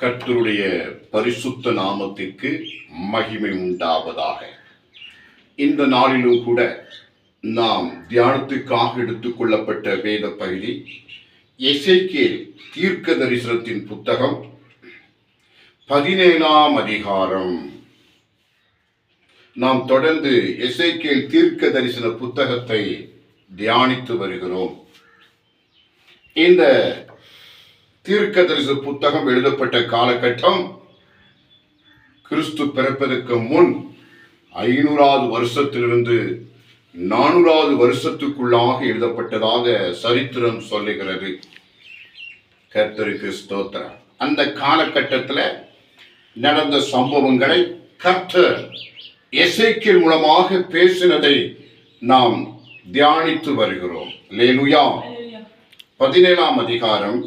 கர்த்தருடைய பரிசுத்த நாமத்திற்கு மகிமை உண்டாவதாக. இந்த நாளிலும் கூட நாம் தியானத்துக்காக எடுத்துக்கொள்ளப்பட்ட வேத பகுதி எசேக்கியேல் தீர்க்க தரிசனத்தின் புத்தகம் பதினேழாம் அதிகாரம். நாம் தொடர்ந்து எசேக்கியேல் தீர்க்க தரிசன புத்தகத்தை தியானித்து வருகிறோம். இந்த தீர்க்க தரிசன புத்தகம் எழுதப்பட்ட காலகட்டம் கிறிஸ்து பிறப்பதற்கு முன் ஐநூறாவது வருஷத்திலிருந்து நானூறாவது வருஷத்துக்குள்ளாக எழுதப்பட்டதாக சரித்திரம் சொல்லுகிறது. கர்த்தருக்கு ஸ்தோத்திரம். அந்த காலகட்டத்தில் நடந்த சம்பவங்களை கர்த்தர் எசேக்கியல் மூலமாக பேசினதை நாம் தியானித்து வருகிறோம். லேலுயா பதினேழாம் அதிகாரம்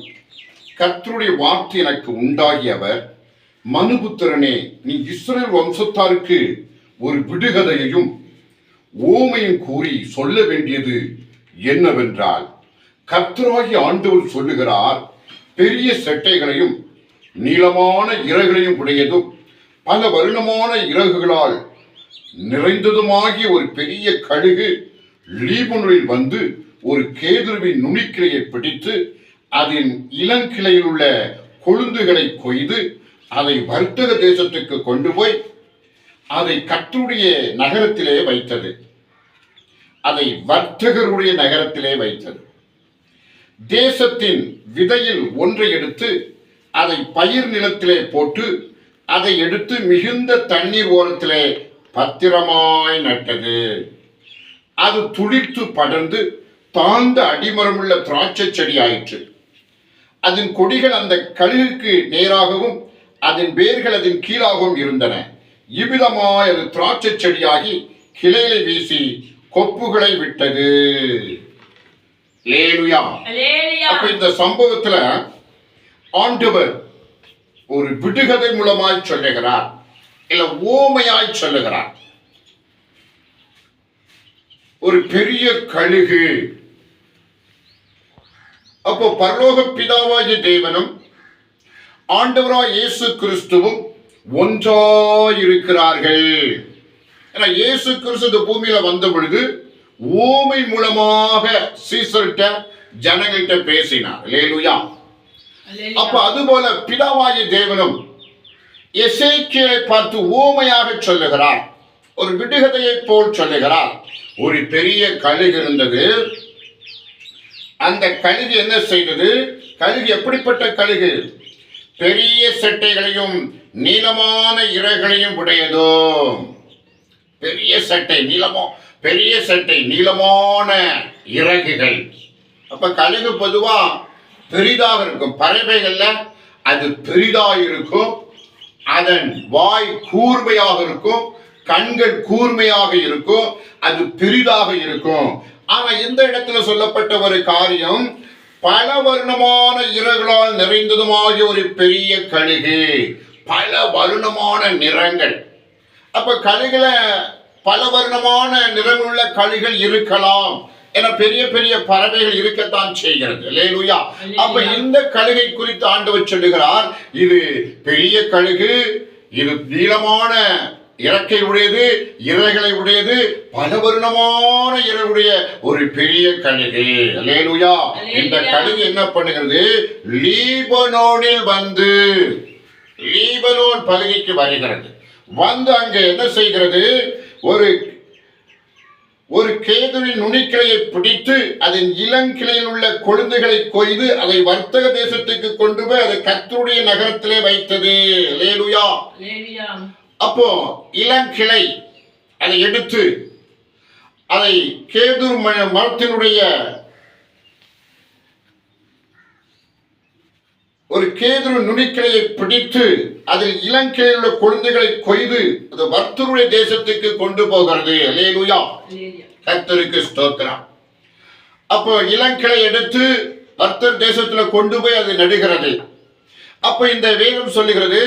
கர்த்தருடைய வார்த்தை எனக்கு உண்டாகியவர். மனுபுத்திரனே நீ இஸ்ரேல் வம்சத்தாருக்கு ஒரு விடுகதையையும் ஓமையும் கூறி சொல்ல வேண்டியது என்னவென்றால் கர்த்தராகி ஆண்டவர் சொல்லுகிறார் பெரிய செட்டைகளையும் நீளமான இறகுகளையும் உடையதும் பல வருணமான இறகுகளால் நிறைந்ததுமாகிய ஒரு பெரிய கழுகு லீபனூரில் வந்து ஒரு கேதுருவின் நுனிக்கிளையை பிடித்து அதன் இளங்கிளையில் உள்ள கொழுந்துகளை கொய்து அதை வர்த்தக தேசத்துக்கு கொண்டு போய் அதை கற்றுடைய நகரத்திலே வைத்தது. அதை வர்த்தகருடைய நகரத்திலே வைத்தது. தேசத்தின் விதையில் ஒன்றை எடுத்து அதை பயிர் நிலத்திலே போட்டு அதை எடுத்து மிகுந்த தண்ணீர் ஓரத்திலே பத்திரமாய் நட்டது. அது துளிர்த்து படர்ந்து தாழ்ந்த அடிமரமுள்ள திராட்சை செடி ஆயிற்று. அதன் கொடிகள் அந்த கழுகுக்கு நேராகவும் அதன் வேர்கள் அதன் கீழாகவும் இருந்தன. இவ்விதமாய் அது திராட்சை செடியாகி கிளைகளை வீசி கொப்புகளை விட்டது. அப்ப இந்த சம்பவத்துல ஆண்டவர் ஒரு விடுகதை மூலமாய் சொல்லுகிறார். இல்ல ஓமையாய் சொல்லுகிறார். ஒரு பெரிய கழுகு அப்போ பரலோக பிதாவாகிய தேவனும் ஆண்டவராய் இயேசு கிறிஸ்துவும் ஒன்றாய் இருக்கிறார்கள் ஏன்னா இயேசு கிறிஸ்து இந்த பூமியில வந்த பொழுது ஓமை மூலமாக சீசர்கிட்ட ஜனங்கள்கிட்ட பேசினார். லேலுயா அப்ப அதுபோல பிதாவாகிய தேவனும் எசேக்கியலை பார்த்து ஓமையாக சொல்லுகிறார். ஒரு விடுகதையை போல் சொல்லுகிறார். ஒரு பெரிய கழுகு இருந்தது. அந்த கழுகு என்ன செய்தது? கழுகு எப்படிப்பட்ட கழுகு? பெரிய சட்டைகளையும் நீளமான இறகுகளையும் உடையதோ? பெரிய சட்டை நீளமோ பெரிய சட்டை நீளமான இறகுகள். அப்ப கழுகு பொதுவா பெரிதாக இருக்கும். பறவைகள்ல அது பெரிதாக இருக்கும். அதன் வாய் கூர்மையாக இருக்கும். கண்கள் கூர்மையாக இருக்கும். அது பெரிதாக இருக்கும். ஆனா இந்த இடத்துல சொல்லப்பட்ட ஒரு காரியம் பல வர்ணமான இறகுகளால் நிறைந்ததுமாகிய ஒரு பெரிய கழுகு பல வருணமான நிறங்கள். அப்ப கழுகுல பல வர்ணமான நிறமுள்ள கழுகுகள் இருக்கலாம் என பெரிய பெரிய பறவைகள் இருக்கத்தான் செய்கிறது. லேலுயா அப்ப இந்த கழுகை குறித்து ஆண்டவர் சொல்லுகிறார் இது பெரிய கழுகு இது நீளமான இறக்கை உடையது இறகுகளை உடையது பல வருணமான இறகுடைய ஒரு பெரிய கழுகு. லேலுயா இந்த கழுகு என்ன பண்ணுகிறது? லீபனோனில் வந்து லீபனோன் பகுதிக்கு வருகிறது. வந்து அங்கே என்ன செய்கிறது? ஒரு ஒரு கேதுவின் நுனிக்கிளையை பிடித்து அதன் இளங்கிளையில் உள்ள கொழுந்துகளை கொய்து அதை வர்த்தக தேசத்துக்கு கொண்டு போய் அதை கர்த்தருடைய நகரத்திலே வைத்தது. லேலுயா அப்போ இளங்கிளை அதை எடுத்து அதை கேது ம- மரத்தினுடைய ஒரு கேது நுனிக்கிளையை பிடித்து அதில் இளங்கிளையில் உள்ள கொழுந்துகளை கொய்து அது வர்த்தருடைய தேசத்துக்கு கொண்டு போகிறது. லேலுயா அல்லேலூயா. கர்த்தருக்கு ஸ்தோத்திரம். அப்போ இளங்கிளை எடுத்து வர்த்தர் தேசத்துல கொண்டு போய் அது நடுகிறது. அப்போ இந்த வேதம் சொல்லுகிறது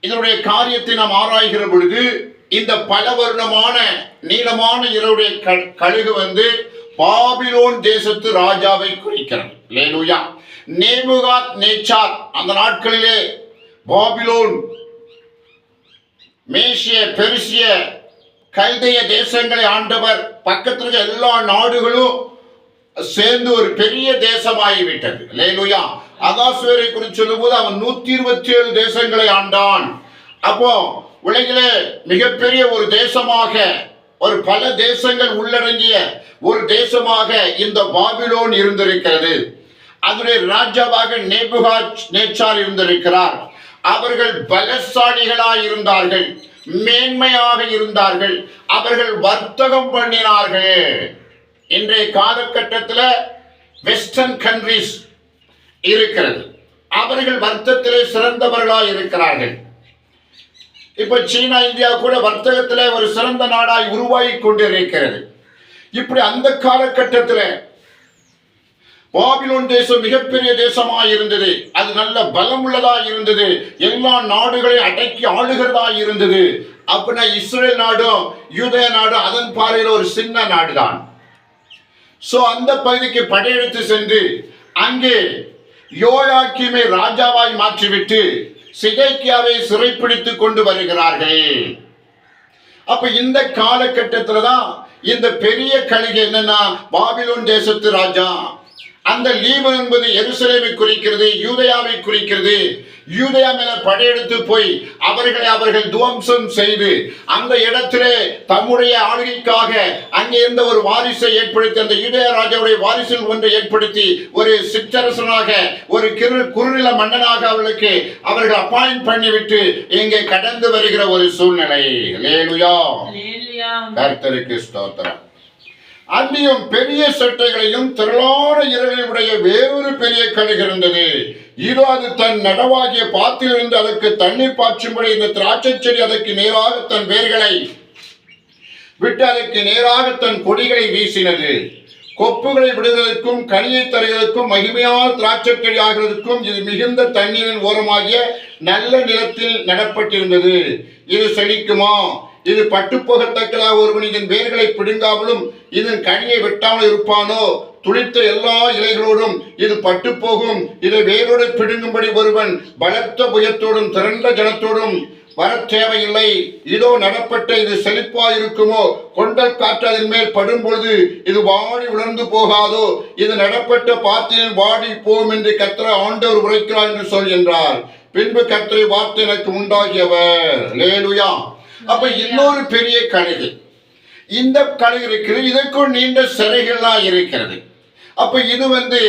இதனுடைய காரியத்தை நாம் ஆராய்கிற பொழுது இந்த பலவர்ணமான நீளமான இரவுடைய கழுகு வந்து பாபிலோன் தேசத்து ராஜாவை குறிக்கிறது. லேலுயா நேபுகாத் நேச்சார் அந்த நாட்களிலே பாபிலோன் மேசிய பெருசிய கல்தைய தேசங்களை ஆண்டவர் பக்கத்தில் இருக்க எல்லா நாடுகளும் சேர்ந்து ஒரு பெரிய தேசமாகிவிட்டது. லேலுயா அகாசுவரை குறித்து சொல்லும்போது அவன் நூத்தி இருபத்தி ஏழு தேசங்களை ஆண்டான். அப்போ உலகிலே மிகப்பெரிய ஒரு தேசமாக ஒரு பல தேசங்கள் உள்ளடங்கிய ஒரு தேசமாக இந்த பாபிலோன் இருந்திருக்கிறது. அதனுடைய ராஜாவாக நேபுகாஜ் நேச்சார் இருந்திருக்கிறார். அவர்கள் பலசாலிகளாய் இருந்தார்கள் மேன்மையாக இருந்தார்கள் அவர்கள் வர்த்தகம் பண்ணினார்கள். இன்றைய காலகட்டத்தில் வெஸ்டர்ன் கண்ட்ரிஸ் இருக்கிறது. அவர்கள் வர்த்தகத்திலே சிறந்தவர்களாய் இருக்கிறார்கள். இப்ப சீனா இந்தியா கூட வர்த்தகத்திலே ஒரு சிறந்த நாடாய் உருவாகி கொண்டிருக்கிறது. இப்படி அந்த காலகட்டத்தில் பாபிலோன் தேசம் மிகப்பெரிய தேசமாக இருந்தது. அது நல்ல பலம் உள்ளதாய் இருந்தது. எல்லா நாடுகளையும் அடக்கி ஆளுகிறதா இருந்தது. அப்படின்னா இஸ்ரேல் நாடும் யூதய நாடும் அதன் பார்வையில் ஒரு சின்ன நாடுதான். சோ அந்த பகுதிக்கு படையெடுத்து சென்று அங்கே யோயாக்கிமை ராஜாவாய் மாற்றிவிட்டு சிதைக்கியாவை சிறைப்பிடித்து கொண்டு வருகிறார்கள். அப்ப இந்த காலகட்டத்துல தான் இந்த பெரிய கழுகு என்னன்னா பாபிலோன் தேசத்து ராஜா. அந்த லீபன் என்பது எருசலேமை குறிக்கிறது யூதயாவை குறிக்கிறது. யூதயா மேல படையெடுத்து போய் அவர்களை அவர்கள் துவம்சம் செய்து அந்த இடத்திலே தம்முடைய ஆளுகைக்காக அங்கே இருந்த ஒரு வாரிசை ஏற்படுத்தி அந்த யூதய ராஜாவுடைய வாரிசில் ஒன்றை ஏற்படுத்தி ஒரு சிற்றரசனாக ஒரு கிரு குறுநில மன்னனாக அவர்களுக்கு அவர்கள் அப்பாயிண்ட் பண்ணிவிட்டு இங்கே கடந்து வருகிற ஒரு சூழ்நிலை. கர்த்தருக்கு ஸ்தோத்திரம். அந்நியும் பெரிய சட்டைகளையும் திரளான இரவையும் வேறொரு பெரிய கழுகு இருந்தது. இதோ அது தன் நடவாகிய பாத்திலிருந்து அதற்கு தண்ணீர் பாய்ச்சும்படி இந்த திராட்சை செடி அதற்கு நேராக தன் வேர்களை விட்டு அதற்கு நேராக தன் கொடிகளை வீசினது. கொப்புகளை விடுவதற்கும் கனியை தருவதற்கும் மகிமையான திராட்சை செடி ஆகிறதுக்கும் இது மிகுந்த தண்ணீரின் ஓரமாகிய நல்ல நிலத்தில் நடப்பட்டிருந்தது. இது செழிக்குமா? இது பட்டுப்போகத்தக்கதாக ஒருவன் இதன் வேர்களை பிடுங்காமலும் இதன் கனியை வெட்டாமல் இருப்பானோ? துளித்த எல்லா இலைகளோடும் இது பட்டு போகும் இதை வேரோடு பிடுங்கும்படி ஒருவன் பலத்த புயத்தோடும் திரண்ட ஜனத்தோடும் வர தேவையில்லை. இதோ நடப்பட்ட இது செழிப்பா இருக்குமோ கொண்டல் காற்று அதன் மேல் படும் பொழுது இது வாடி உணர்ந்து போகாதோ? இது நடப்பட்ட பாத்தியில் வாடி போகும் என்று கத்திர ஆண்டவர் உரைக்கிறார் என்று சொல் என்றார். பின்பு கத்திரை வார்த்தை எனக்கு உண்டாகியவர். லேலுயா அப்ப இன்னொரு பெரிய கழுகு. இந்த கழுகு இருக்கிறது இதற்கும் நீண்ட சிறைகள்லாம் இருக்கிறது. அப்ப இது வந்து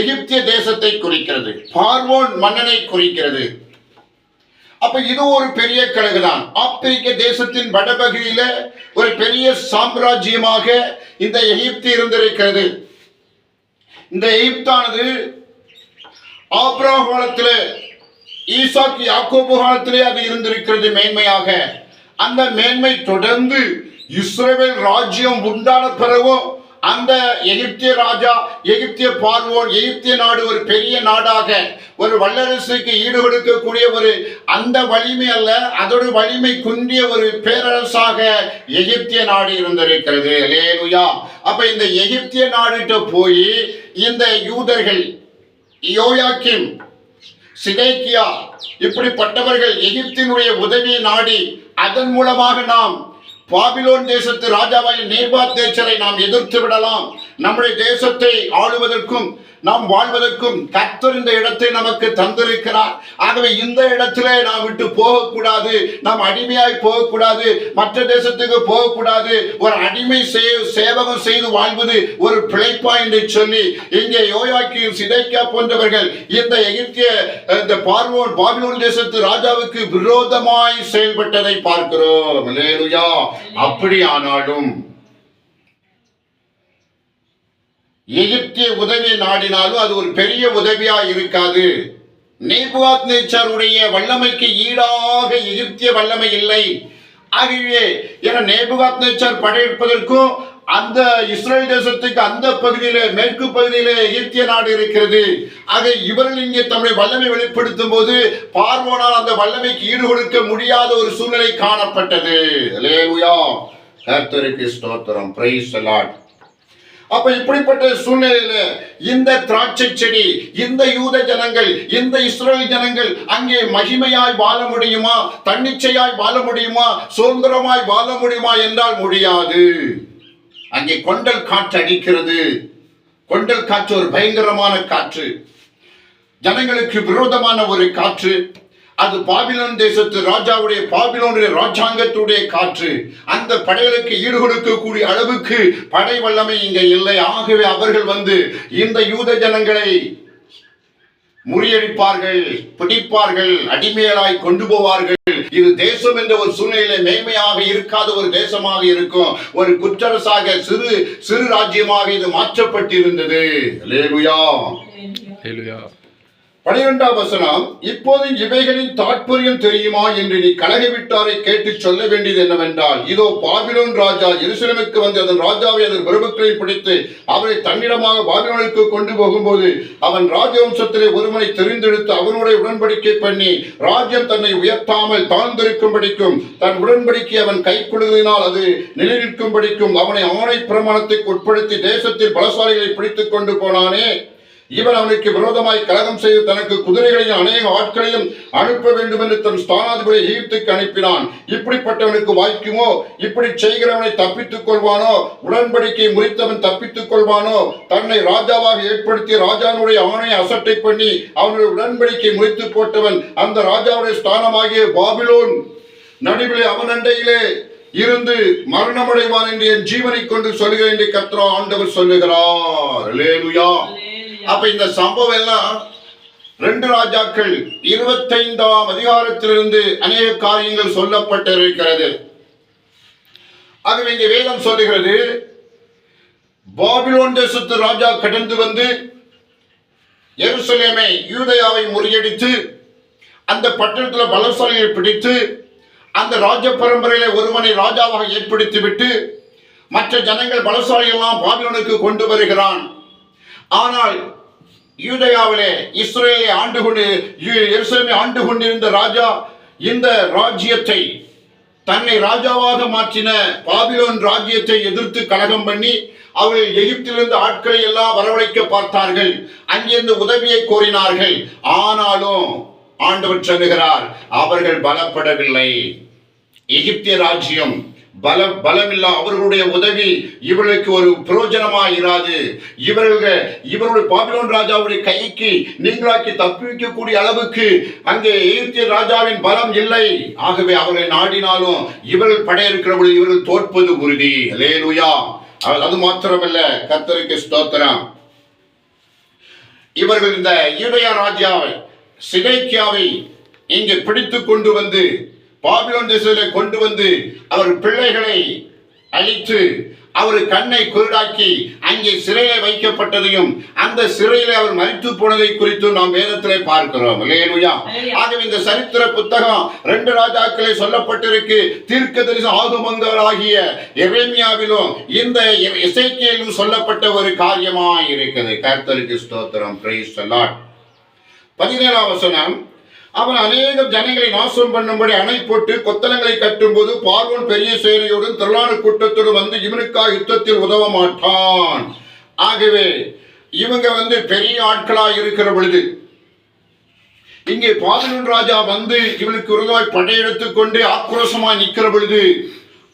எகிப்திய தேசத்தை குறிக்கிறது பார்வோன் மன்னனை குறிக்கிறது. அப்ப இது ஒரு பெரிய கழகுதான். ஆப்பிரிக்க தேசத்தின் வடபகுதியில ஒரு பெரிய சாம்ராஜ்யமாக இந்த எகிப்து இருந்திருக்கிறது. இந்த எகிப்தானது ஆப்ராம் காலத்திலே ஈசாக்கு யாக்கோபு காலத்திலே அது இருந்திருக்கிறது மேன்மையாக. அந்த மேன்மை தொடர்ந்து இஸ்ரேல் ராஜ்யம் உண்டான பிறகும் அந்த எகிப்திய ராஜா எகிப்திய பார்வோன் எகிப்திய நாடு ஒரு பெரிய நாடாக ஒரு வல்லரசுக்கு ஈடு கொடுக்கக்கூடிய ஒரு அந்த வலிமை அல்ல அதோட வலிமை குன்றிய ஒரு பேரரசாக எகிப்திய நாடு இருந்திருக்கிறது. லேலுயா அப்ப இந்த எகிப்திய நாடுகிட்ட போய் இந்த யூதர்கள் யோயாக்கிம் சிதேக்கியா இப்படிப்பட்டவர்கள் எகிப்தினுடைய உதவியை நாடி அதன் மூலமாக நாம் பாபிலோன் தேசத்து ராஜாவாய் நேபாத் தேசரை நாம் எதிர்த்து விடலாம். நம்முடைய தேசத்தை ஆளுவதற்கும் நாம் வாழ்வதற்கும் கர்த்தர் இந்த இடத்தை நமக்கு தந்திருக்கிறார். ஆகவே இந்த இடத்திலே நாம் விட்டு போகக்கூடாது. நாம் அடிமையாய் போகக்கூடாது. மற்ற தேசத்துக்கு போகக்கூடாது. ஒரு அடிமை சேவகம் செய்து வாழ்வது ஒரு பிழைப்பா என்று சொல்லி இங்கே யோயாக்கியும் சிதைக்கா போன்றவர்கள் இந்த எகிப்திய இந்த பார்வோன் பாபிலோன் தேசத்து ராஜாவுக்கு விரோதமாய் செயல்பட்டதை பார்க்கிறோம். அல்லேலூயா. அப்படி ஆனாலும் எகிப்திய உதவி நாடினாலும் அது ஒரு பெரிய உதவியா இருக்காது. நேபுகாத் நேச்சாருடைய வல்லமைக்கு ஈடாக எகிப்திய வல்லமை இல்லை. ஆகவே என நேபுகாத் நேச்சார் படையெடுப்பதற்கும் அந்த இஸ்ரேல் தேசத்துக்கு அந்த பகுதியிலே மேற்கு பகுதியிலே எகிப்திய நாடு இருக்கிறது. ஆக இவர்கள் இங்கே தம்முடைய வல்லமை வெளிப்படுத்தும் போது பார்வோனால் அந்த வல்லமைக்கு ஈடு கொடுக்க முடியாத ஒரு சூழ்நிலை காணப்பட்டது. லேலுயா கர்த்தருக்கு ஸ்தோத்திரம். பிரைஸ் அலாட் அப்ப இப்படிப்பட்ட சூழ்நிலையில இந்த திராட்சை செடி இந்த யூத ஜனங்கள் இந்த இஸ்ரேல் ஜனங்கள் அங்கே மகிமையாய் வாழ முடியுமா? தன்னிச்சையாய் வாழ முடியுமா? சுதந்திரமாய் வாழ முடியுமா என்றால் முடியாது. அங்கே கொண்டல் காற்று அடிக்கிறது. கொண்டல் காற்று ஒரு பயங்கரமான காற்று. ஜனங்களுக்கு விரோதமான ஒரு காற்று. அது பாபிலோன் தேசத்து ராஜாவுடைய பாபிலோனுடைய ராஜாங்கத்துடைய காற்று. அந்த படைகளுக்கு ஈடுகொடுக்கக்கூடிய அளவுக்கு படை வல்லமை இங்க இல்லை. ஆகவே அவர்கள் வந்து இந்த யூத ஜனங்களை முறியடிப்பார்கள் பிடிப்பார்கள் அடிமையலாய் கொண்டு போவார்கள். இது தேசம் என்ற ஒரு சூழ்நிலை மேன்மையாக இருக்காத ஒரு தேசமாக இருக்கும். ஒரு குற்றரசாக சிறு சிறு ராஜ்யமாக இது மாற்றப்பட்டிருந்தது. லேலுயா பனிரெண்டாம் வசனம் இப்போது இவைகளின் தாற்பயம் தெரியுமா என்று நீ கலகி விட்டாரை கேட்டு சொல்ல வேண்டியது என்னவென்றால் இதோ பாபிலோன் ராஜா எருசலமுக்கு வந்து அதன் ராஜாவை அதன் பிரபுக்களை பிடித்து அவரை தன்னிடமாக பாபிலோனுக்கு கொண்டு போகும்போது அவன் ராஜவம்சத்திலே ஒருவனை தெரிந்தெடுத்து அவனுடைய உடன்படிக்கை பண்ணி ராஜ்யம் தன்னை உயர்த்தாமல் தாழ்ந்திருக்கும்படிக்கும் தன் உடன்படிக்கை அவன் கைக்குழுதினால் அது நிலைநிற்கும்படிக்கும் அவனை ஆணை பிரமாணத்துக்கு உட்படுத்தி தேசத்தில் பலசாலிகளை பிடித்துக் கொண்டு போனானே. இவன் அவனுக்கு விரோதமாய் கலகம் செய்து தனக்கு குதிரைகளையும் அநேக ஆட்களையும் அனுப்ப வேண்டும் என்று தன் ஸ்தானாதிபதியை எகிப்துக்கு அனுப்பினான். இப்படிப்பட்டவனுக்கு வாய்க்குமோ? இப்படி செய்கிறவனை தப்பித்துக் கொள்வானோ? உடன்படிக்கை முறித்தவன் தப்பித்துக் கொள்வானோ? தன்னை ராஜாவாக ஏற்படுத்தி ராஜாவுடைய அவனை அசட்டை பண்ணி அவனுடைய உடன்படிக்கை முறித்து போட்டவன் அந்த ராஜாவுடைய ஸ்தானமாகிய பாபிலோன். நடுவிலே அவன் அண்டையிலே இருந்து மரணமடைவான் என்று என் ஜீவனை கொண்டு சொல்கிறேன் என்று கத்ரா ஆண்டவர் சொல்லுகிறார். அல்லேலூயா. அப்ப இந்த சம்பவம் எல்லாம் ரெண்டு ராஜாக்கள் இருபத்தைந்தாம் அதிகாரத்திலிருந்து அநேக காரியங்கள் சொல்லப்பட்டிருக்கிறது. ஆகவே இங்கே வேதம் சொல்லுகிறது பாபிலோன் தேசத்து ராஜா கடந்து வந்து எருசலேமை யூதயாவை முறியடித்து அந்த பட்டணத்தில் பலசாலியை பிடித்து அந்த ராஜ பரம்பரையில ஒருவனை ராஜாவாக ஏற்படுத்தி விட்டு மற்ற ஜனங்கள் பலசாலியெல்லாம் பாபிலோனுக்கு கொண்டு வருகிறான். ஆனால் யூதயாவிலே இஸ்ரேலை ஆண்டு கொண்டு யு- எருசலேமை ஆண்டு கொண்டிருந்த ராஜா இந்த ராஜ்யத்தை தன்னை ராஜாவாக மாற்றின பாபிலோன் ராஜ்யத்தை எதிர்த்து கலகம் பண்ணி அவர்கள் எகிப்திலிருந்து ஆட்களை எல்லாம் வரவழைக்க பார்த்தார்கள். அங்கிருந்து உதவியை கோரினார்கள். ஆனாலும் ஆண்டவர் சொல்லுகிறார் அவர்கள் பலப்படவில்லை. எகிப்திய ராஜ்யம் பல பலமில்லா அவர்களுடைய உதவி இவர்களுக்கு ஒரு பிரயோஜனமாக இராது. இவர்கள் இவருடைய பாபிலோன் ராஜாவுடைய கைக்கு நீங்களாக்கி தப்பிக்கக்கூடிய அளவுக்கு அங்கே எகிப்திய ராஜாவின் பலம் இல்லை. ஆகவே அவர்களை நாடினாலும் இவர்கள் படையெடுக்கிற பொழுது இவர்கள் தோற்பது உறுதி. லேலுயா அது மாத்திரமல்ல கத்தருக்கு ஸ்தோத்திரம். இவர்கள் இந்த யூதயா ராஜாவை சிதைக்கியாவை இங்கே பிடித்து கொண்டு வந்து பாபிலோன் தேசத்திலே கொண்டு வந்து அவர் பிள்ளைகளை அழித்து அவர் கண்ணை குருடாக்கி அங்கே சிறையில் வைக்கப்பட்டதையும் அந்த சிறையிலே அவர் மறித்து போனதை குறித்து நாம் வேதத்திலே பார்க்கிறோம். இல்லையா ஆகவே இந்த சரித்திர புத்தகம் ரெண்டு ராஜாக்களே சொல்லப்பட்டிருக்கு. தீர்க்க தரிச ஆகுமங்களாகிய எரேமியாவிலும் இந்த இசைக்கியலும் சொல்லப்பட்ட ஒரு காரியமாய் இருக்குது கர்த்தருக்கு ஸ்தோத்திரம். பிரைஸ் பதினேழாம் வசனம். அவன் அநேக ஜனங்களை நாசம் பண்ணும்படி அணை போட்டு கொத்தளங்களை கட்டும்போது பார்வன் பெரிய சேனையோடும் திரளான கூட்டத்தோடு வந்து இவனுக்காக யுத்தத்தில் உதவ மாட்டான். ஆகவே இவங்க வந்து பெரிய ஆட்களா இருக்கிற பொழுது இங்கே பாபிலோன் ராஜா வந்து இவனுக்கு உருவாய் படையெடுத்து கொண்டு ஆக்ரோஷமாய் நிற்கிற பொழுது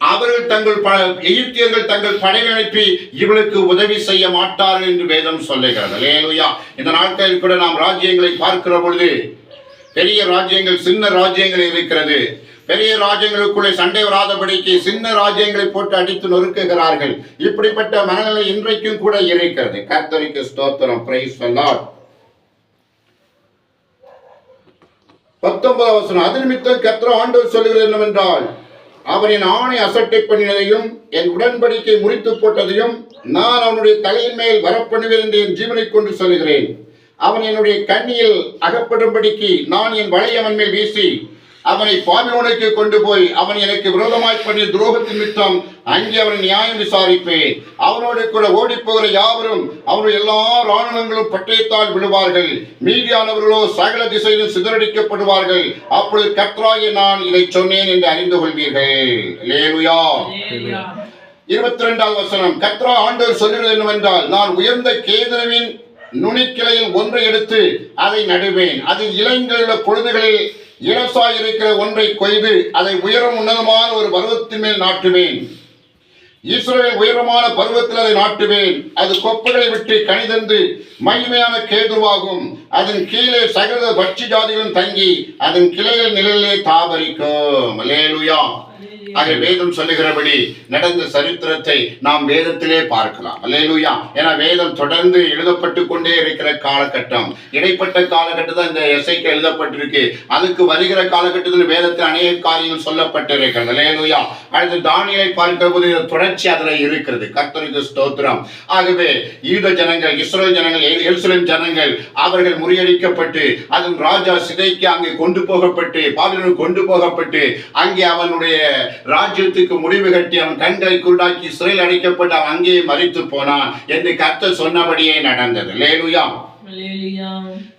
அவர்கள் தங்கள் ப எகிப்தியர்கள் தங்கள் படை அனுப்பி இவளுக்கு உதவி செய்ய மாட்டார்கள் என்று வேதம் சொல்லுகிறது. இந்த நாட்களில் கூட நாம் ராஜ்யங்களை பார்க்கிற பொழுது பெரிய ராஜ்யங்கள் சின்ன ராஜ்யங்கள் இருக்கிறது பெரிய ராஜ்யங்களுக்குள்ளே சண்டை வராதபடிக்கு சின்ன ராஜ்யங்களை போட்டு அடித்து நொறுக்குகிறார்கள். இப்படிப்பட்ட மனநிலை இன்றைக்கும் கூட இருக்கிறது. கர்த்தரிக்கு ஸ்தோத்திரம். பிரைஸ் லார்ட் பத்தொன்பது அவசரம் அது நிமித்தம் கத்திர ஆண்டவர் சொல்லுகிறது என்னவென்றால் அவரின் ஆணை அசட்டை பண்ணினதையும் என் உடன்படிக்கை முறித்து போட்டதையும் நான் அவனுடைய தலையின் மேல் வரப்பண்ணுவேன் என்று என் ஜீவனை கொண்டு சொல்கிறேன் அவன் என்னுடைய கண்ணியில் அகப்படும்படிக்கு நான் என் வலை அவன் மேல் வீசி அவனை பாபிலோனுக்கு கொண்டு போய் அவன் எனக்கு விரோதமாய் பண்ணிய துரோகத்தின் நிமித்தம் அங்கே அவனை நியாயம் விசாரிப்பேன் அவனோடு கூட ஓடிப்போகிற யாவரும் அவருடைய எல்லா ராணுவங்களும் பட்டயத்தால் விடுவார்கள் மீதியானவர்களோ சகல திசையிலும் சிதறடிக்கப்படுவார்கள். அப்பொழுது கர்த்தராகிய நான் இதை சொன்னேன் என்று அறிந்து கொள்வீர்கள். லேலுயா இருபத்தி ரெண்டாவது வசனம் கத்ரா ஆண்டவர் சொல்லுகிறது என்னவென்றால் நான் உயர்ந்த கேதுருவின் நுனிக்கிளையில் ஒன்றை எடுத்து அதை நடுவேன். அதில் இளங்களுள்ள பொழுதுகளில் இலசாய் இருக்கிற ஒன்றை கொய்து அதை உயரம் உன்னதமான ஒரு பருவத்தின் மேல் நாட்டுவேன். ஈஸ்வரன் உயரமான பருவத்தில் அதை நாட்டுவேன். அது கொப்புகளை விட்டு கனிதந்து மகிமையான கேதுவாகும் அதன் கீழே சகல பட்சி ஜாதிகளும் தங்கி அதன் கிளைகள் நிழலிலே தாபரிக்கும். லேலுயா ஆக வேதம் சொல்லுகிறபடி நடந்த சரித்திரத்தை நாம் வேதத்திலே பார்க்கலாம். அல்லேலூயா. ஏன்னா வேதம் தொடர்ந்து எழுதப்பட்டு கொண்டே இருக்கிற காலகட்டம். இடைப்பட்ட காலகட்டத்தில் இந்த எசைக்கு எழுதப்பட்டிருக்கு. அதுக்கு வருகிற காலகட்டத்தில் வேதத்தில் அநேக காரியங்கள் சொல்லப்பட்டிருக்கிறது. அல்லேலூயா. அடுத்து தானியலை பார்க்கிற போது தொடர்ச்சி அதுல இருக்கிறது. கர்த்தருக்கு ஸ்தோத்திரம். ஆகவே யூத ஜனங்கள் இஸ்ரோ ஜனங்கள் எ- எருசலேம் ஜனங்கள் அவர்கள் முறியடிக்கப்பட்டு அதன் ராஜா சிதைக்கு அங்கே கொண்டு போகப்பட்டு பாபிலோனுக்கு கொண்டு போகப்பட்டு அங்கே அவனுடைய ராஜ்யத்துக்கு முடிவு கட்டி அவன் கண்களை குருடாக்கி சிறையில் அடைக்கப்பட்டு அவன் அங்கேயே மறித்து போனான் என்று கர்த்தர் சொன்னபடியே நடந்தது. லேலுயா.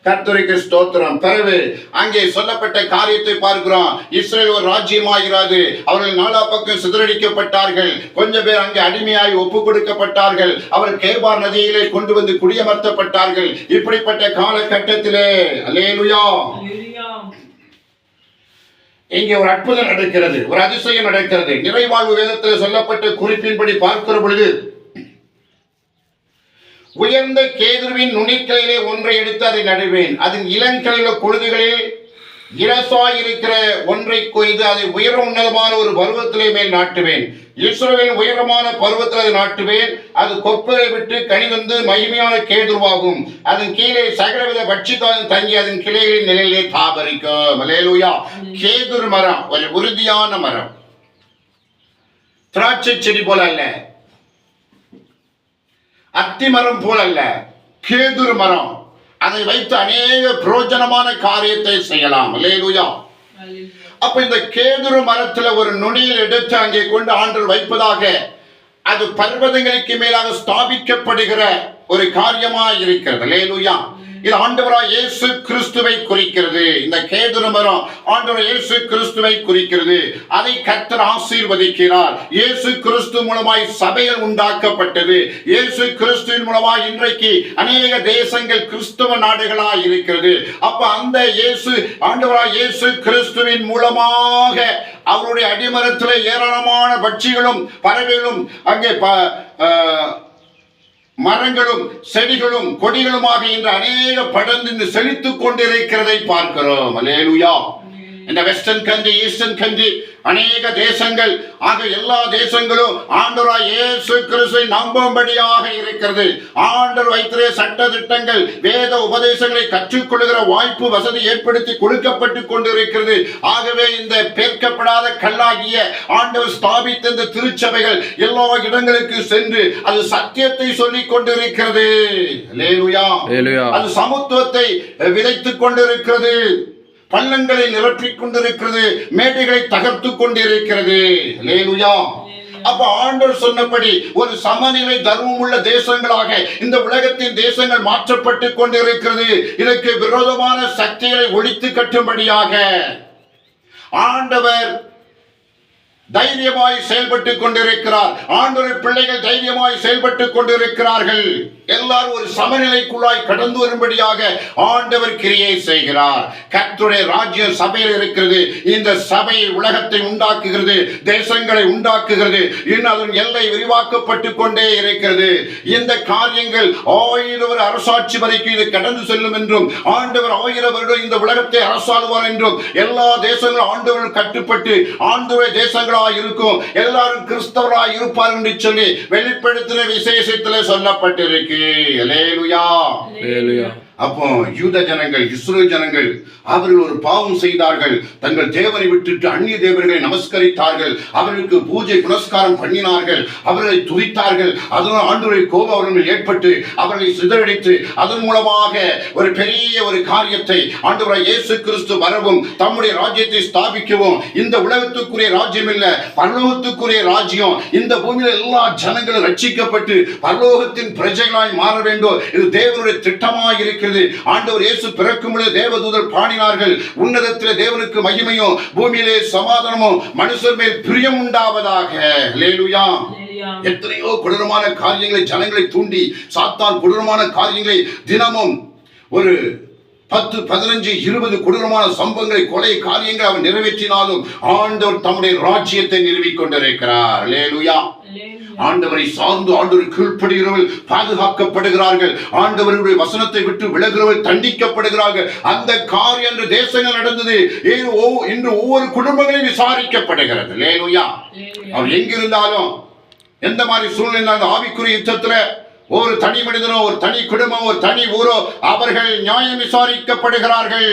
கர்த்தருக்கு ஸ்தோத்திரம். பிறகு அங்கே சொல்லப்பட்ட காரியத்தை பார்க்கிறோம். இஸ்ரேல் ஒரு ராஜ்யமாகிறது. அவர்கள் நாலா பக்கம் சிதறடிக்கப்பட்டார்கள். கொஞ்சம் பேர் அங்கே அடிமையாய் ஒப்பு கொடுக்கப்பட்டார்கள். அவர் கேபார் நதியிலே கொண்டு வந்து குடியமர்த்தப்பட்டார்கள். இப்படிப்பட்ட காலகட்டத்திலே. Hallelujah. இங்கே ஒரு அற்புதம் நடக்கிறது ஒரு அதிசயம் நடக்கிறது. நிறைவாழ்வு வேதத்தில் சொல்லப்பட்ட குறிப்பின்படி பார்க்கிற பொழுது உயர்ந்த கேதுருவின் நுனிக்கிளையிலே ஒன்றை எடுத்து அதை நடுவேன். அதன் இளங்கிளையில கொழுதுகளில் இரசாய் இருக்கிற ஒன்றை கொய்து அதை உயர உன்னதமான ஒரு பருவத்திலே மேல் நாட்டுவேன். இஸ்ரவேலின் உயரமான பருவத்தில் அதை நாட்டுவேன். அது கொப்புகளை விட்டு கனி வந்து மகிமையான கேதுருவாகும். அதன் கீழே சகலவித பட்சித்தாலும் தங்கி அதன் கிளைகளின் நிலையிலே தாபரிக்கும். அலேலுயா கேதுர் மரம் ஒரு உறுதியான மரம். திராட்சை செடி போல அல்ல. அத்தி மரம் போல அல்ல. கேதுர் மரம். அதை வைத்து அநேக பிரயோஜனமான காரியத்தை செய்யலாம். Hallelujah. அப்ப இந்த கேதுரு மரத்துல ஒரு நுனியில் எடுத்து அங்கே கொண்டு ஆண்டவர் வைப்பதாக அது பர்வதங்களுக்கு மேலாக ஸ்தாபிக்கப்படுகிற ஒரு காரியமா இருக்கிறது. லேலுயா இது ஆண்டவரா இயேசு கிறிஸ்துவை குறிக்கிறது. இந்த கேதுரு மரம் ஆண்டவர் இயேசு கிறிஸ்துவை குறிக்கிறது. அதை கர்த்தர் ஆசீர்வதிக்கிறார். இயேசு கிறிஸ்து மூலமாய் சபையில் உண்டாக்கப்பட்டது. இயேசு கிறிஸ்துவின் மூலமாய் இன்றைக்கு அநேக தேசங்கள் கிறிஸ்துவ நாடுகளாய் இருக்கிறது. அப்ப அந்த இயேசு ஆண்டவரா இயேசு கிறிஸ்துவின் மூலமாக அவருடைய அடிமரத்தில் ஏராளமான பட்சிகளும் பறவைகளும் அங்கே ப- ஆஹ், மரங்களும் செடிகளும் கொடிகளுமாக இன்று அநேக படர்ந்து செழித்துக் கொண்டிருக்கிறதை பார்க்கிறோம். அலேலுயா இந்த வெஸ்டர்ன் கண்ட்ரி ஈஸ்டர்ன் கண்ட்ரி அநேக தேசங்கள் ஆக எல்லா தேசங்களும் ஆண்டவராய் இயேசு கிறிஸ்துவை நம்பும்படியாக இருக்கிறது. ஆண்டவர் வைத்திரே சட்ட திட்டங்கள் வேத உபதேசங்களை கற்றுக்கொள்கிற வாய்ப்பு வசதி ஏற்படுத்தி கொடுக்கப்பட்டு கொண்டிருக்கிறது. ஆகவே இந்த பேர்க்கப்படாத கல்லாகிய ஆண்டவர் ஸ்தாபித்த இந்த திருச்சபைகள் எல்லா இடங்களுக்கு சென்று அது சத்தியத்தை சொல்லிக் கொண்டிருக்கிறது. அது சமத்துவத்தை விதைத்துக் கொண்டிருக்கிறது. பள்ளங்களை நிரப்பிக் கொண்டிருக்கிறது மேடைகளை தகர்த்து கொண்டிருக்கிறது. லேலுயா அப்ப ஆண்டவர் சொன்னபடி ஒரு சமநிலை தர்மம் உள்ள தேசங்களாக இந்த உலகத்தின் தேசங்கள் மாற்றப்பட்டு கொண்டிருக்கிறது. இதற்கு விரோதமான சக்திகளை ஒழித்து கட்டும்படியாக ஆண்டவர் தைரியமாய் செயல்பட்டு கொண்டிருக்கிறார். ஆண்டவர் பிள்ளைகள் தைரியமாய் செயல்பட்டு கொண்டிருக்கிறார்கள். எல்லாரும் ஒரு சமநிலைக்குள்ளாய் கடந்து வரும்படியாக ஆண்டவர் கிரியை செய்கிறார். கத்துடைய ராஜ்யம் சபையில் இருக்கிறது. இந்த சபை உலகத்தை உண்டாக்குகிறது. தேசங்களை உண்டாக்குகிறது. இன்னும் அதன் எல்லை விரிவாக்கப்பட்டு கொண்டே இருக்கிறது. இந்த காரியங்கள் ஆயிரம் அரசாட்சி வரைக்கும் இது கடந்து செல்லும் என்றும் ஆண்டவர் ஆயிரம் வருடம் இந்த உலகத்தை அரசாளுவார் என்றும் எல்லா தேசங்களும் ஆண்டவர்கள் கட்டுப்பட்டு ஆண்டவர் தேசங்கள் தேசங்களாய் இருக்கும் எல்லாரும் கிறிஸ்தவராய் இருப்பார் என்று சொல்லி வெளிப்படுத்தின விசேஷத்துல சொல்லப்பட்டிருக்கு. லேலுயா லேலுயா அப்போ யூத ஜனங்கள் இஸ்ரோ ஜனங்கள் அவர்கள் ஒரு பாவம் செய்தார்கள். தங்கள் தேவனை விட்டுட்டு அந்நிய தேவர்களை நமஸ்கரித்தார்கள். அவர்களுக்கு பூஜை புனஸ்காரம் பண்ணினார்கள். அவர்களை துதித்தார்கள். அதனால் ஆண்டுரை கோபம் அவர்கள் ஏற்பட்டு அவர்களை சிதறடித்து அதன் மூலமாக ஒரு பெரிய ஒரு காரியத்தை ஆண்டவராய் இயேசு கிறிஸ்து வரவும் தம்முடைய ராஜ்யத்தை ஸ்தாபிக்கவும் இந்த உலகத்துக்குரிய ராஜ்யம் இல்ல பரலோகத்துக்குரிய ராஜ்யம். இந்த பூமியில எல்லா ஜனங்களும் ரட்சிக்கப்பட்டு பரலோகத்தின் பிரஜைகளாய் மாற வேண்டும். இது தேவனுடைய திட்டமாக இருக்கிறது. ஆண்டவர் இயேசு பிறக்கும் தேவதூதர் பாடினார்கள். உன்னதத்திலே தேவனுக்கு மகிமையும் பூமியிலே சமாதானமும் மனுஷர் மேல் பிரியம் உண்டாவதாக. லேலுயா எத்தனையோ கொடூரமான காரியங்களை ஜனங்களை தூண்டி சாத்தான் கொடூரமான காரியங்களை தினமும் ஒரு பத்து பதினஞ்சு இருபது கொடூரமான சம்பவங்களை கொலை காரியங்களை அவர் நிறைவேற்றினாலும் ஆண்டவர் தம்முடைய ராஜ்யத்தை நிறுவிக் கொண்டிருக்கிறார் லேலுயா ஆண்டவரை சார்ந்து ஆண்டவர் கீழ்ப்படுகிறவர்கள் பாதுகாக்கப்படுகிறார்கள். ஆண்டவருடைய வசனத்தை விட்டு விலகுறவர்கள் தண்டிக்கப்படுகிறார்கள். அந்த காரியம் என்று தேசங்கள் நடந்தது. இன்று ஒவ்வொரு குடும்பங்களையும் விசாரிக்கப்படுகிறது. லேலுயா அவர் எங்கிருந்தாலும் எந்த மாதிரி சூழ்நிலை அந்த ஆவிக்குரிய யுத்தத்துல ஒரு தனி மனிதனோ ஒரு தனி குடும்பம் ஒரு தனி ஊரோ அவர்கள் நியாயம் விசாரிக்கப்படுகிறார்கள்.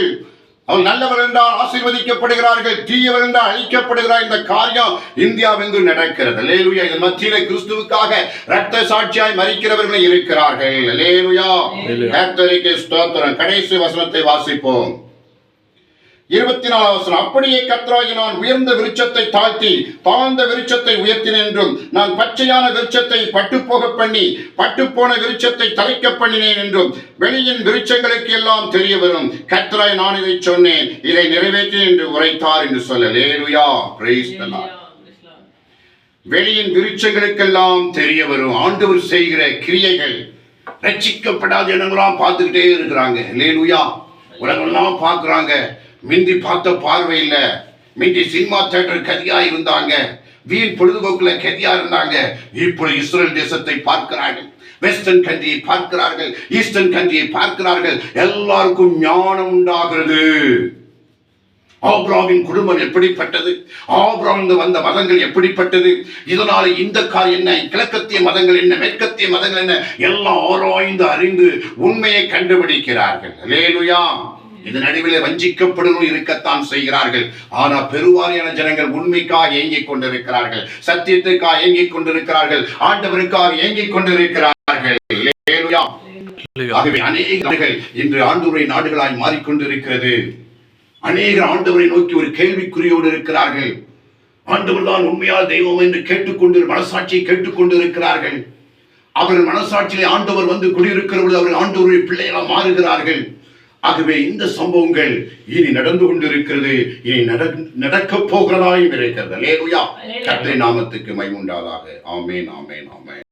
அவர் நல்லவர் என்றால் ஆசீர்வதிக்கப்படுகிறார்கள் தீயவர் என்றால் அழிக்கப்படுகிறார் இந்த காரியம் இந்தியாவெங்கு நடக்கிறது. லேலுயா இது மத்தியில கிறிஸ்துவுக்காக ரத்த சாட்சியாய் மறிக்கிறவர்கள் இருக்கிறார்கள். லேலுயா கடைசி வசனத்தை வாசிப்போம். இருபத்தி நாலாம் வசனம் அப்படியே கத்ராகி நான் உயர்ந்த விருட்சத்தை தாழ்த்தி தாழ்ந்த விருட்சத்தை உயர்த்தினேன் என்றும் நான் பச்சையான விருட்சத்தை பட்டுப்போக பண்ணி பட்டுப்போன விருட்சத்தை தலைக்க பண்ணினேன் என்றும் வெளியின் விருட்சங்களுக்கு எல்லாம் தெரிய வரும். கத்ராய் நான் இதை சொன்னேன் இதை நிறைவேற்றேன் என்று உரைத்தார் என்று சொல்ல லேலுயா Lord. வெளியின் விருட்சங்களுக்கெல்லாம் தெரிய வரும். ஆண்டவர் செய்கிற கிரியைகள் ரட்சிக்கப்படாத இனங்களாம் பார்த்துக்கிட்டே இருக்கிறாங்க. லேலுயா உலகெல்லாம் பார்க்குறாங்க. மிந்தி பார்த்த பார்வை இல்ல. மிந்தி சினிமா தேட்டர் கதியா இருந்தாங்க. வீண் பொழுதுபோக்குல கதியா இருந்தாங்க. இப்போ இஸ்ரேல் தேசத்தை பார்க்கிறார்கள். வெஸ்டர்ன் கண்ட்ரியை பார்க்கிறார்கள். ஈஸ்டர்ன் கண்ட்ரியை பார்க்கிறார்கள். எல்லாருக்கும் ஞானம் உண்டாகிறது. ஆப்ராமின் குடும்பம் எப்படிப்பட்டது? ஆபிராமில் வந்த மதங்கள் எப்படிப்பட்டது? இதனால இந்த கார் என்ன? கிழக்கத்திய மதங்கள் என்ன? மேற்கத்திய மதங்கள் என்ன? எல்லாம் ஆராய்ந்து அறிந்து உண்மையை கண்டுபிடிக்கிறார்கள். லேலுயா இது நடுவிலே வஞ்சிக்கப்படுவதும் இருக்கத்தான் செய்கிறார்கள். ஆனா பெருவாரியான ஜனங்கள் உண்மைக்காக ஏங்கிக் கொண்டிருக்கிறார்கள். சத்தியத்துக்காக ஏங்கிக் கொண்டிருக்கிறார்கள். ஆண்டவருக்காக ஏங்கிக் கொண்டிருக்கிறார்கள். ஆகவே அநேக நாடுகள் இன்று ஆண்டவரை நாடுகளாய் மாறிக்கொண்டிருக்கிறது. அநேக ஆண்டவரை நோக்கி ஒரு கேள்விக்குறியோடு இருக்கிறார்கள். ஆண்டவர் தான் உண்மையால் தெய்வம் என்று கேட்டுக்கொண்டு மனசாட்சியை கேட்டுக்கொண்டு இருக்கிறார்கள் அவர்கள் மனசாட்சியிலே ஆண்டவர் வந்து குடியிருக்கிற பொழுது அவர்கள் ஆண்டவருடைய பிள்ளைகளாக மாறுகிறார்கள். ஆகவே இந்த சம்பவங்கள் இனி நடந்து கொண்டிருக்கிறது. இனி நட- நடக்கப் போகிறதாயும் இருக்கிறது லேலுயா கர்த்தரின் நாமத்துக்கு மைமுண்டாதாக ஆமேன் ஆமேன் ஆமேன்.